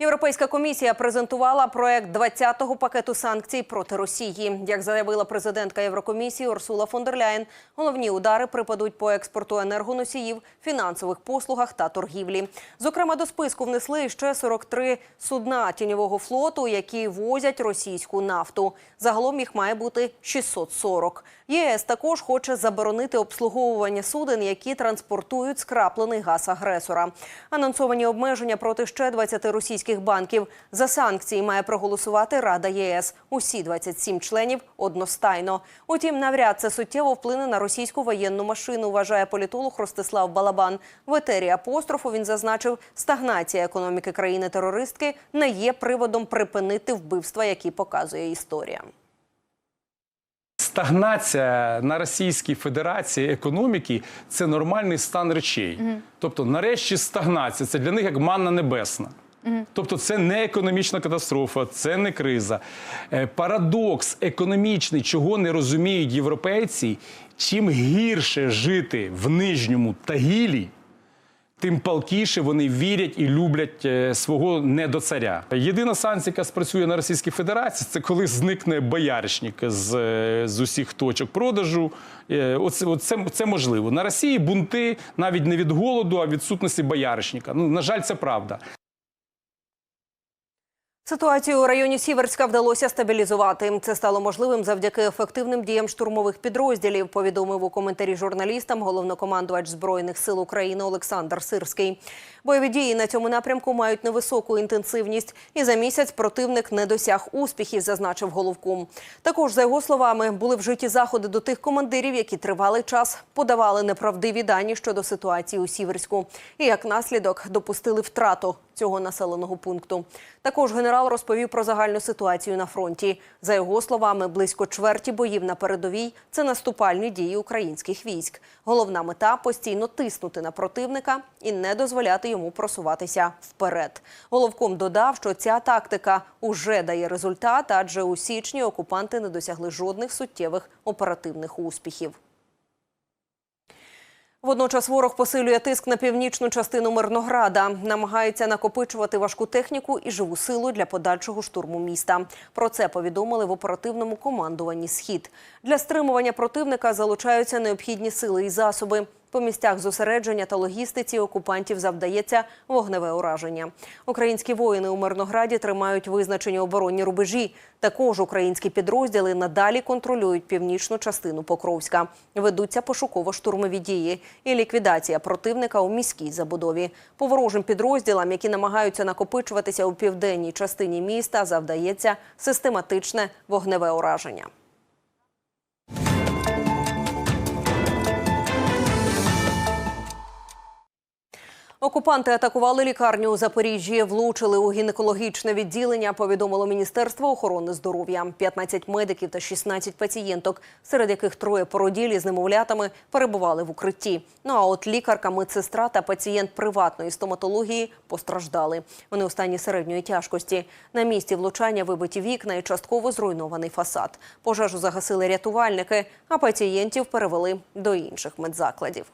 Європейська комісія презентувала проект 20-го пакету санкцій проти Росії. Як заявила президентка Єврокомісії Урсула фон дер Ляєн, головні удари припадуть по експорту енергоносіїв, фінансових послугах та торгівлі. Зокрема, до списку внесли ще 43 судна тіньового флоту, які возять російську нафту. Загалом їх має бути 640. ЄС також хоче заборонити обслуговування суден, які транспортують скраплений газ агресора. Анонсовані обмеження проти ще 20 російських банків. За санкції має проголосувати Рада єС. Усі 27 членів одностайно. Утім, навряд це суттєво вплине на російську воєнну машину, вважає політолог Ростислав Балабан. В етері апострофу він зазначив, стагнація економіки країни-терористки не є приводом припинити вбивства, які показує історія. Стагнація на Російській Федерації економіки це нормальний стан речей. Тобто, нарешті, стагнація це для них як манна небесна. Тобто, це не економічна катастрофа, це не криза. Е, Парадокс економічний, чого не розуміють європейці, чим гірше жити в нижньому Тагілі, тим палкіше вони вірять і люблять е, свого недоцаря. Єдина санкція, яка спрацює на Російській Федерації, це коли зникне бояришник з, е, з усіх точок продажу. Оце, оце, це можливо. На Росії бунти навіть не від голоду, а від відсутності бояришника. Ну, на жаль, це правда. Ситуацію у районі Сіверська вдалося стабілізувати. Це стало можливим завдяки ефективним діям штурмових підрозділів. Повідомив у коментарі журналістам головнокомандувач збройних сил України Олександр Сирський. Бойові дії на цьому напрямку мають невисоку інтенсивність, і за місяць противник не досяг успіхів, зазначив головком. Також за його словами були вжиті заходи до тих командирів, які тривалий час подавали неправдиві дані щодо ситуації у Сіверську, і як наслідок допустили втрату цього населеного пункту. Також генерал розповів про загальну ситуацію на фронті. За його словами, близько чверті боїв на передовій це наступальні дії українських військ. Головна мета постійно тиснути на противника і не дозволяти йому просуватися вперед. Головком додав, що ця тактика уже дає результат, адже у січні окупанти не досягли жодних суттєвих оперативних успіхів. Водночас ворог посилює тиск на північну частину Мирнограда, намагається накопичувати важку техніку і живу силу для подальшого штурму міста. Про це повідомили в оперативному командуванні Схід. Для стримування противника залучаються необхідні сили і засоби. По місцях зосередження та логістиці окупантів завдається вогневе ураження. Українські воїни у Мирнограді тримають визначені оборонні рубежі. Також українські підрозділи надалі контролюють північну частину Покровська. Ведуться пошуково-штурмові дії і ліквідація противника у міській забудові. По ворожим підрозділам, які намагаються накопичуватися у південній частині міста, завдається систематичне вогневе ураження. Окупанти атакували лікарню у Запоріжжі, влучили у гінекологічне відділення. Повідомило Міністерство охорони здоров'я. 15 медиків та 16 пацієнток, серед яких троє породілі з немовлятами перебували в укритті. Ну а от лікарка, медсестра та пацієнт приватної стоматології постраждали. Вони у стані середньої тяжкості. На місці влучання вибиті вікна і частково зруйнований фасад. Пожежу загасили рятувальники, а пацієнтів перевели до інших медзакладів.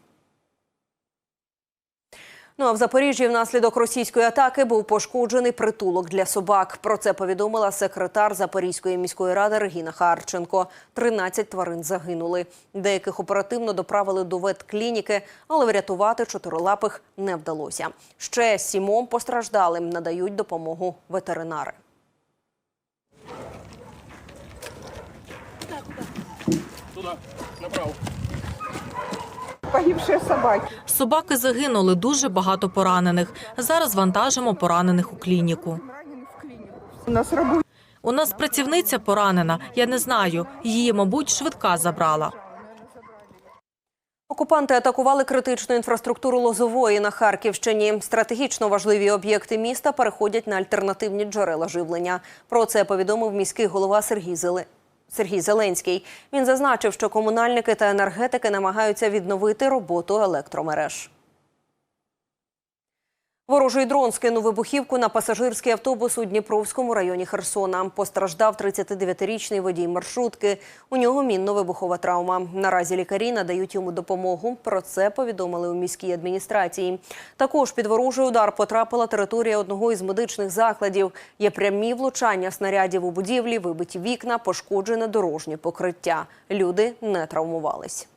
Ну а в Запоріжжі внаслідок російської атаки був пошкоджений притулок для собак. Про це повідомила секретар Запорізької міської ради Регіна Харченко. 13 тварин загинули. Деяких оперативно доправили до ветклініки, але врятувати чотирилапих не вдалося. Ще сімом постраждалим надають допомогу ветеринари. Погибшие собаки. Собаки загинули, дуже багато поранених. Зараз вантажимо поранених у клініку. Раненых в клинику. У нас работа. У нас працівниця поранена. Я не знаю. Її, мабуть, швидка забрала. Окупанти атакували критичну інфраструктуру Лозової на Харківщині. Стратегічно важливі об'єкти міста переходять на альтернативні джерела живлення. Про це повідомив міський голова Сергій Зеле... Сергій Зеленський. Він зазначив, що комунальники та енергетики намагаються відновити роботу електромереж. Ворожий дрон скинув вибухівку на пасажирський автобус у Дніпровському районі Херсона. Постраждав 39-річний водій маршрутки. У нього мінно-вибухова травма. Наразі лікарі надають йому допомогу. Про це повідомили у міській адміністрації. Також під ворожий удар потрапила територія одного із медичних закладів. Є прямі влучання снарядів у будівлі, вибиті вікна, пошкоджене дорожнє покриття. Люди не травмувались.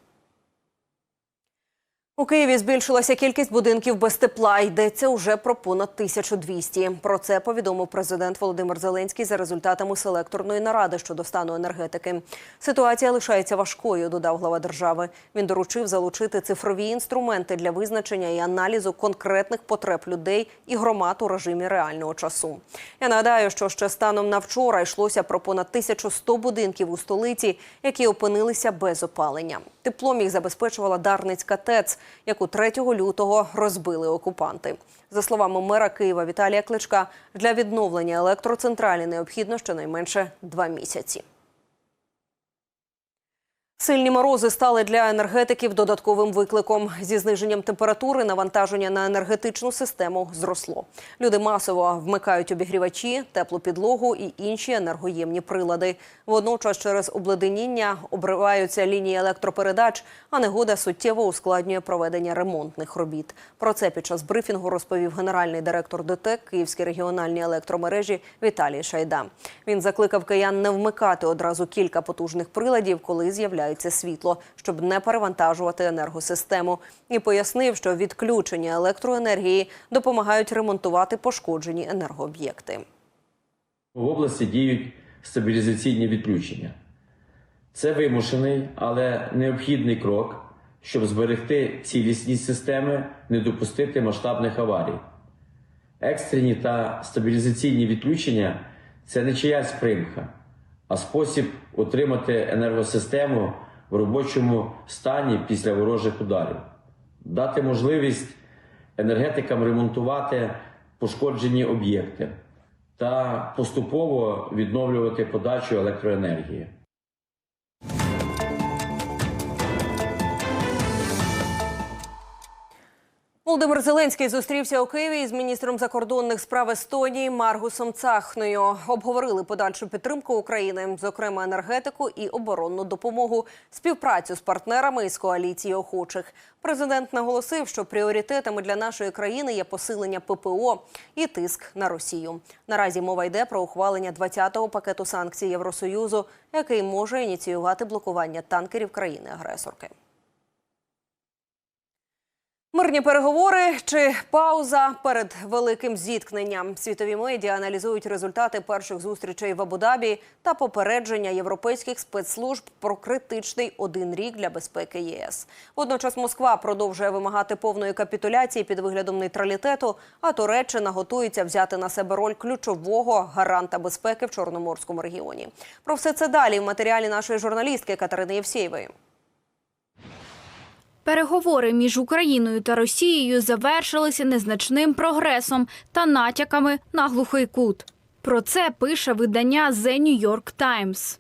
У Києві збільшилася кількість будинків без тепла. Йдеться уже про понад 1200. Про це повідомив президент Володимир Зеленський за результатами селекторної наради щодо стану енергетики. Ситуація лишається важкою, додав глава держави. Він доручив залучити цифрові інструменти для визначення і аналізу конкретних потреб людей і громад у режимі реального часу. Я нагадаю, що ще станом на вчора йшлося про понад 1100 будинків у столиці, які опинилися без опалення. Теплом їх забезпечувала Дарницька ТЕЦ, яку 3 лютого розбили окупанти. За словами мера Києва Віталія Кличка, для відновлення електроцентралі необхідно щонайменше два місяці. Сильні морози стали для енергетиків додатковим викликом. Зі зниженням температури навантаження на енергетичну систему зросло. Люди масово вмикають обігрівачі, теплу підлогу і інші енергоємні прилади. Водночас через обледеніння обриваються лінії електропередач, а негода суттєво ускладнює проведення ремонтних робіт. Про це під час брифінгу розповів генеральний директор ДТЕК Київські регіональні електромережі Віталій Шайда. Він закликав киян не вмикати одразу кілька потужних приладів, коли з'являється світло, щоб не перевантажувати енергосистему. І пояснив, що відключення електроенергії допомагають ремонтувати пошкоджені енергооб'єкти. В області діють стабілізаційні відключення. Це вимушений, але необхідний крок, щоб зберегти цілісність системи, не допустити масштабних аварій. Екстрені та стабілізаційні відключення це не чиясь примха, а спосіб отримати енергосистему в робочому стані після ворожих ударів, дати можливість енергетикам ремонтувати пошкоджені об'єкти та поступово відновлювати подачу електроенергії. Володимир Зеленський зустрівся у Києві із міністром закордонних справ Естонії Маргусом Цахною. Обговорили подальшу підтримку України, зокрема енергетику і оборонну допомогу, співпрацю з партнерами із коаліції охочих. Президент наголосив, що пріоритетами для нашої країни є посилення ППО і тиск на Росію. Наразі мова йде про ухвалення 20-го пакету санкцій Євросоюзу, який може ініціювати блокування танкерів країни-агресорки. Мирні переговори чи пауза перед великим зіткненням. Світові медіа аналізують результати перших зустрічей в Абу-Дабі та попередження європейських спецслужб про критичний один рік для безпеки ЄС. Водночас Москва продовжує вимагати повної капітуляції під виглядом нейтралітету. А Туреччина готується взяти на себе роль ключового гаранта безпеки в Чорноморському регіоні. Про все це далі в матеріалі нашої журналістки Катерини Євсєєвої. Переговори між Україною та Росією завершилися незначним прогресом та натяками на глухий кут. Про це пише видання The New York Times.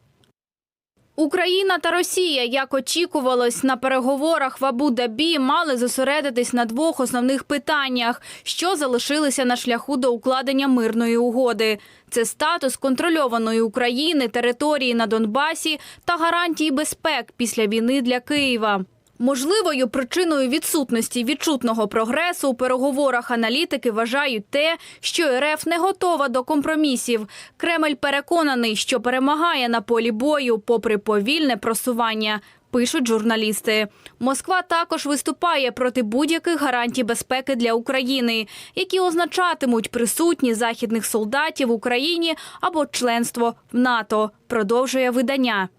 Україна та Росія, як очікувалось, на переговорах в Абу-Дабі мали зосередитись на двох основних питаннях, що залишилися на шляху до укладення мирної угоди. Це статус контрольованої України, території на Донбасі та гарантії безпек після війни для Києва. Можливою причиною відсутності відчутного прогресу у переговорах аналітики вважають те, що РФ не готова до компромісів. Кремль переконаний, що перемагає на полі бою, попри повільне просування. Пишуть журналісти. Москва також виступає проти будь-яких гарантій безпеки для України, які означатимуть присутність західних солдатів в Україні або членство в НАТО. Продовжує видання.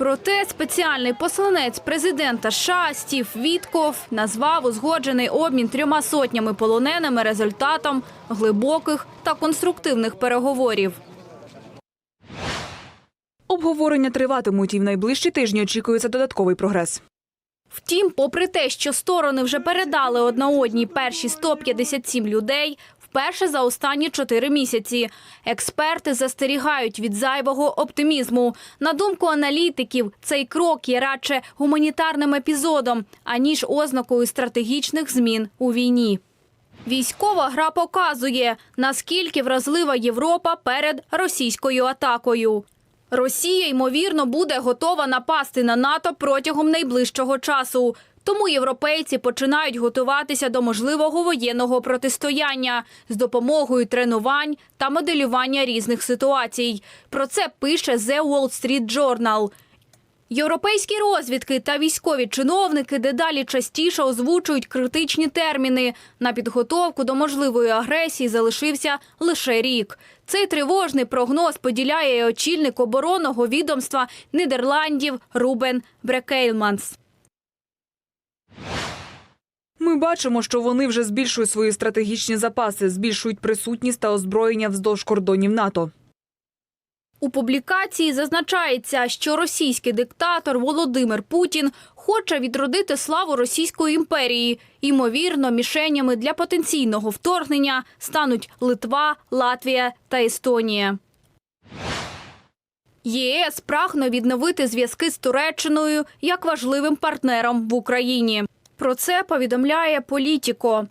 Проте спеціальний посланець президента США Стів Вітков назвав узгоджений обмін трьома сотнями полоненими результатом глибоких та конструктивних переговорів. Обговорення триватимуть і в найближчі тижні очікується додатковий прогрес. Втім, попри те, що сторони вже передали одна одній перші 157 людей, вперше за останні чотири місяці. Експерти застерігають від зайвого оптимізму. На думку аналітиків, цей крок є радше гуманітарним епізодом, аніж ознакою стратегічних змін у війні. Військова гра показує, наскільки вразлива Європа перед російською атакою. Росія, ймовірно, буде готова напасти на НАТО протягом найближчого часу. Тому європейці починають готуватися до можливого воєнного протистояння з допомогою тренувань та моделювання різних ситуацій. Про це пише The Wall Street Journal. Європейські розвідки та військові чиновники дедалі частіше озвучують критичні терміни. На підготовку до можливої агресії залишився лише рік. Цей тривожний прогноз поділяє і очільник оборонного відомства Нідерландів Рубен Брекейлманс. Ми бачимо, що вони вже збільшують свої стратегічні запаси, збільшують присутність та озброєння вздовж кордонів НАТО. У публікації зазначається, що російський диктатор Володимир Путін хоче відродити славу Російської імперії. Ймовірно, мішенями для потенційного вторгнення стануть Литва, Латвія та Естонія. ЄС прагне відновити зв'язки з Туреччиною як важливим партнером в Україні. Про це повідомляє Політіко.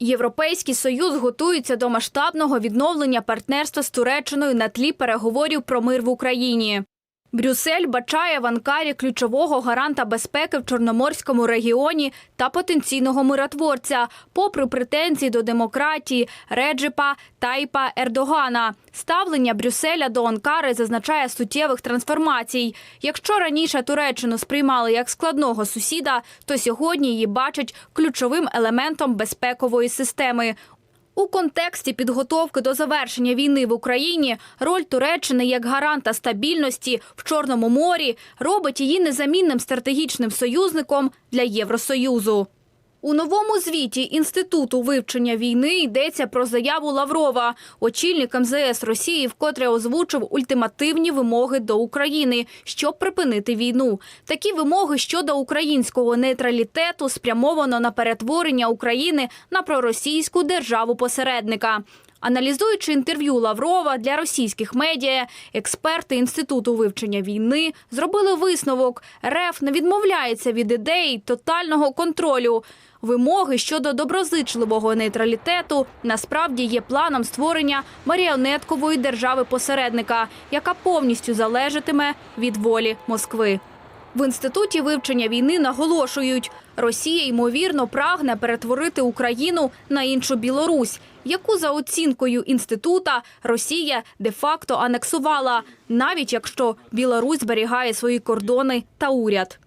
Європейський союз готується до масштабного відновлення партнерства з Туреччиною на тлі переговорів про мир в Україні. Брюссель бачає в Анкарі ключового гаранта безпеки в Чорноморському регіоні та потенційного миротворця, попри претензії до демократії Реджепа Тайпа Ердогана. Ставлення Брюсселя до Анкари зазначає суттєвих трансформацій. Якщо раніше Туреччину сприймали як складного сусіда, то сьогодні її бачать ключовим елементом безпекової системи. У контексті підготовки до завершення війни в Україні роль Туреччини як гаранта стабільності в Чорному морі робить її незамінним стратегічним союзником для Євросоюзу. У новому звіті Інституту вивчення війни йдеться про заяву Лаврова. Очільник МЗС Росії вкотре озвучив ультимативні вимоги до України, щоб припинити війну. Такі вимоги щодо українського нейтралітету спрямовано на перетворення України на проросійську державу-посередника. Аналізуючи інтерв'ю Лаврова для російських медіа, експерти Інституту вивчення війни зробили висновок: РФ не відмовляється від ідеї тотального контролю. Вимоги щодо доброзичливого нейтралітету насправді є планом створення маріонеткової держави-посередника, яка повністю залежатиме від волі Москви. В інституті вивчення війни наголошують, Росія ймовірно прагне перетворити Україну на іншу Білорусь, яку за оцінкою інститута Росія де-факто анексувала, навіть якщо Білорусь зберігає свої кордони та уряд.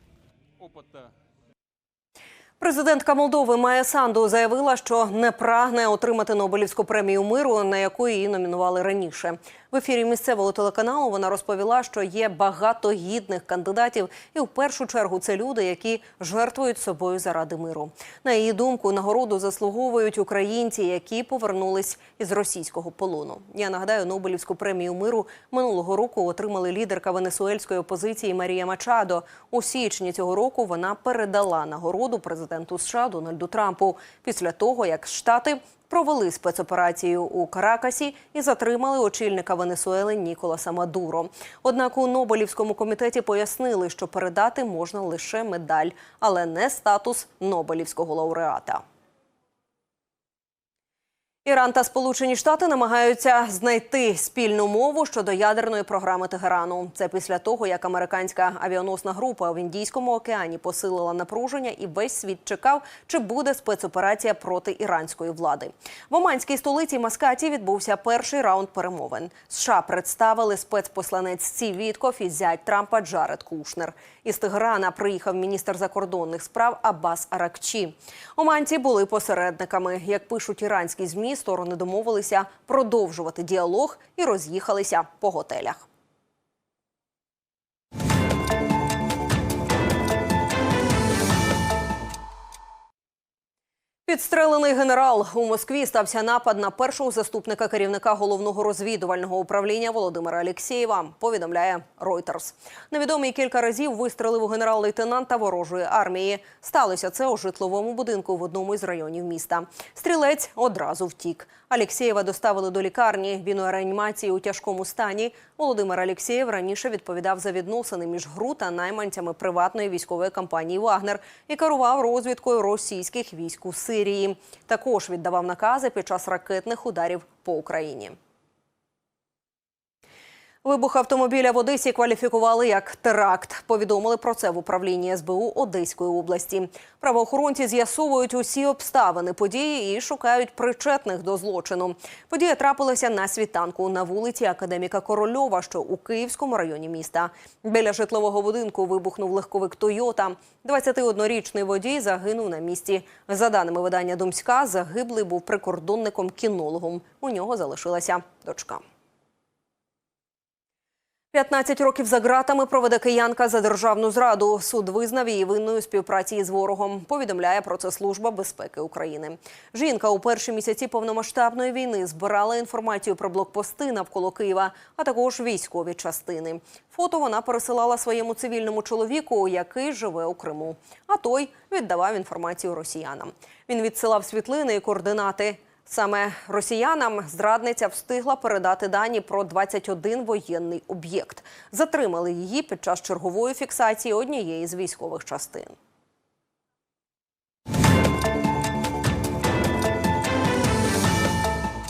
Президентка Молдови Майя Санду заявила, що не прагне отримати Нобелівську премію миру, на яку її номінували раніше. В ефірі місцевого телеканалу вона розповіла, що є багато гідних кандидатів, і в першу чергу це люди, які жертвують собою заради миру. На її думку, нагороду заслуговують українці, які повернулись із російського полону. Я нагадаю, Нобелівську премію миру минулого року отримали лідерка венесуельської опозиції Марія Мачадо. У січні цього року вона передала нагороду президенту США Дональду Трампу після того, як штати провели спецоперацію у Каракасі і затримали очільника Венесуели Ніколаса Мадуро. Однак у Нобелівському комітеті пояснили, що передати можна лише медаль, але не статус Нобелівського лауреата. Іран та Сполучені Штати намагаються знайти спільну мову щодо ядерної програми Тегерану. Це після того, як американська авіаносна група в Індійському океані посилила напруження, і весь світ чекав, чи буде спецоперація проти іранської влади. В оманській столиці Маскаті відбувся перший раунд перемовин. США представили спецпосланець Сі Вітков і зять Трампа Джаред Кушнер. Із Тегерана приїхав міністр закордонних справ Аббас Аракчі. Оманці були посередниками. Як пишуть іранські змі, сторони домовилися продовжувати діалог і роз'їхалися по готелях. Підстрелений генерал у Москві стався напад на першого заступника керівника головного розвідувального управління Володимира Алєксєєва. Повідомляє Reuters. Невідомий кілька разів вистрелив у генерал-лейтенанта ворожої армії. Сталося це у житловому будинку в одному із районів міста. Стрілець одразу втік. Алєксєєва доставили до лікарні. Він у реанімації у тяжкому стані. Володимир Алєксєєв раніше відповідав за відносини між ГРУ та найманцями приватної військової компанії Вагнер і керував розвідкою російських військ у Сирії. Також віддавав накази під час ракетних ударів по Україні. Вибух автомобіля в Одесі кваліфікували як теракт. Повідомили про це в управлінні СБУ Одеської області. Правоохоронці з'ясовують усі обставини події і шукають причетних до злочину. Подія трапилася на світанку на вулиці Академіка Корольова, що у Київському районі міста. Біля житлового будинку вибухнув легковик Тойота. 21-річний водій загинув на місці. За даними видання Думська, загиблий був прикордонником-кінологом. У нього залишилася дочка. 15 років за ґратами проведе киянка за державну зраду. Суд визнав її винною співпраці із ворогом. Повідомляє про це Служба безпеки України. Жінка у перші місяці повномасштабної війни збирала інформацію про блокпости навколо Києва, а також військові частини. Фото вона пересилала своєму цивільному чоловіку, який живе у Криму. А той віддавав інформацію росіянам. Він відсилав світлини і координати. Саме росіянам зрадниця встигла передати дані про 21 воєнний об'єкт. Затримали її під час чергової фіксації однієї з військових частин.